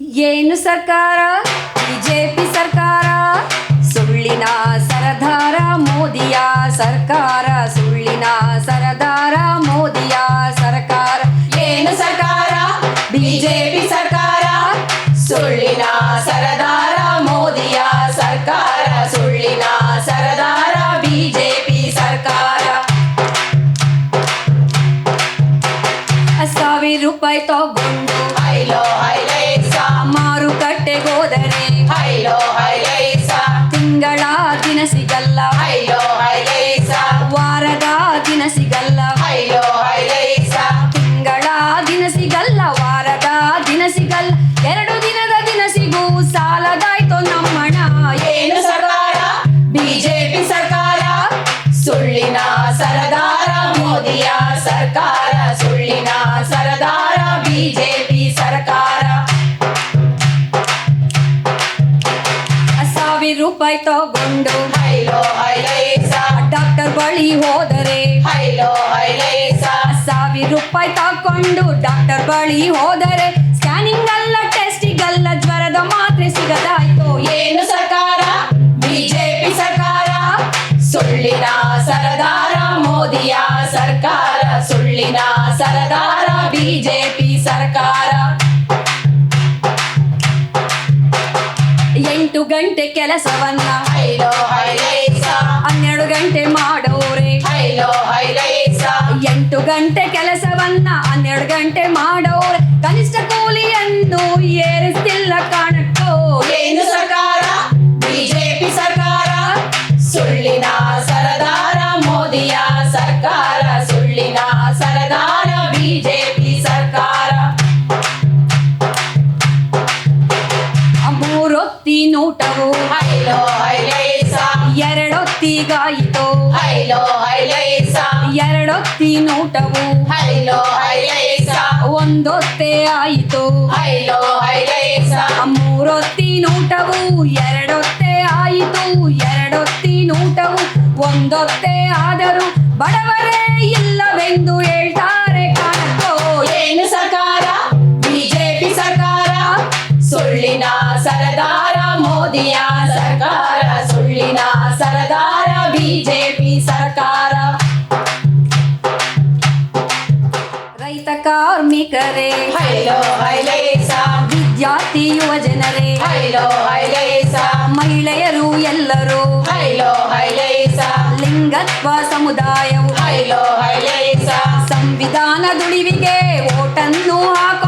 ಏನು ಸರ್ಕಾರ? ಬಿಜೆಪಿ ಸರ್ಕಾರ? ಸುಳ್ಳಿನ ಸರದಾರ ಮೋದಿಯ ಸರ್ಕಾರ. ಸುಳ್ಳಿನ ಸರದಾರ ಮೋದಿಯ ಸರ್ಕಾರ. ಏನು ಸರ್ಕಾರ? ಬಿಜೆಪಿ ಸರ್ಕಾರ. ಸುಳ್ಳಿನ ಸರದಾರ ಮೋದಿಯ ಸರ್ಕಾರ. ಸುಳ್ಳಿನ ಸರದಾರ ಬಿಜೆಪಿ ಸರ್ಕಾರ. ಸಾವಿರ ರೂಪಾಯಿ ತಗೊಂಡು ಹೈಲೋ ಹೈಲೈಸ. ಮಾರುಕಟ್ಟೆಗೆ ಹೋದರೆ ಹೈಲೋ ಹೈಲೈಸ. ತಿಂಗಳ ದಿನ ಸಿಗಲ್ಲ. ಹೈಲೋ ಹೈಲೈಸ. ವಾರದ ದಿನ ಸಿಗಲ್ಲ. ಹೈಲೋ ಹೈಲೈಸ. ತಿಂಗಳ ದಿನ ಸಿಗಲ್ಲ ವಾರದ ದಿನ ಸಿಗಲ್ಲ. ಎರಡು ದಿನದ ದಿನ ಸಿಗು ಸಾಲದಾಯ್ತು ನಮ್ಮಣ. ಏನು ಸರ್ಕಾರ? ಬಿಜೆಪಿ ಸರ್ಕಾರ. ಸುಳ್ಳಿನ ಸರದಾರ ಮೋದಿಯ ಸರ್ಕಾರ. ಸುಳ್ಳಿನ ಸರದಾರ ರೂಪಾಯಿ ತಗೊಂಡು ಡಾಕ್ಟರ್ ಬಳಿ ಹೋದರೆ ಸಾವಿರ ರೂಪಾಯಿ ತಗೊಂಡು ಡಾಕ್ಟರ್ ಬಳಿ ಹೋದರೆ ಸ್ಕ್ಯಾನಿಂಗ್ ಅಲ್ಲ ಟೆಸ್ಟಿಗಲ್ಲ ಜ್ವರದ ಮಾತ್ರೆ ಸಿಗದಾಯ್ತು? ಏನು ಸರ್ಕಾರ? ಬಿಜೆಪಿ ಸರ್ಕಾರ? ಸುಳ್ಳಿನ ಸರದಾರ ಮೋದಿಯ ಸರ್ಕಾರ, ಸುಳ್ಳಿನ ಸರದಾರ ಬಿಜೆಪಿ ಸರ್ಕಾರ. ಗಂಟೆ ಕೆಲಸವನ್ನ. ಹನ್ನೆರಡು ಗಂಟೆ ಮಾಡೋರೆ. ಎಂಟು ಗಂಟೆ ಕೆಲಸವನ್ನ ಹನ್ನೆರಡು ಗಂಟೆ ಮಾಡೋರೆ. ಕನಿಷ್ಠ ಕೂಲಿಯನ್ನು ಏರಿಸ್ತಿಲ್ಲ ಮೂರೊತ್ತಿನೂಟವು ಹೈಲೋ ಹೈಲೈಸ ಎರಡೊತ್ತಿಗಾಯಿತು ಹೈಲೋ ಹೈಲೈಸ ಎರಡೊತ್ತಿನೂಟವು ಹೈಲೋ ಹೈಲೈಸ ಒಂದೊತ್ತೆ ಆಯಿತು. ಹೈಲೋ ಹೈಲೈಸ ಮೂರೊತ್ತಿನೂಟವು ಎರಡೊತ್ತೆ ಆಯಿತು. ಎರಡೊತ್ತಿ ಎರಡೊತ್ತಿನೂಟವು ಒಂದೊತ್ತೆ ಆದರೂ ಬಡವರೇ ಇಲ್ಲವೆಂದು ಹೇಳ್ತಾರೆ ಮೋದಿಯ ಸರ್ಕಾರ ಸುಳ್ಳಿನ ಸರದಾರ ಬಿಜೆಪಿ ಸರ್ಕಾರ. ರೈತ ಕಾರ್ಮಿಕರೇ ಹೈಲೋ ಹೈಲೇಸ. ವಿದ್ಯಾರ್ಥಿ ಯುವ ಜನರೇ ಹೈಲೋ ಹೈಲೇಸ. ಮಹಿಳೆಯರು ಎಲ್ಲರೂ ಹೈಲೋ ಹೈಲೇಸ. ಲಿಂಗತ್ವ ಸಮುದಾಯವು ಹೈಲೋ ಹೈಲೇಸ. ಸಂವಿಧಾನ ದುಡಿವಿಗೆ ಓಟನ್ನು ಹಾಕೋ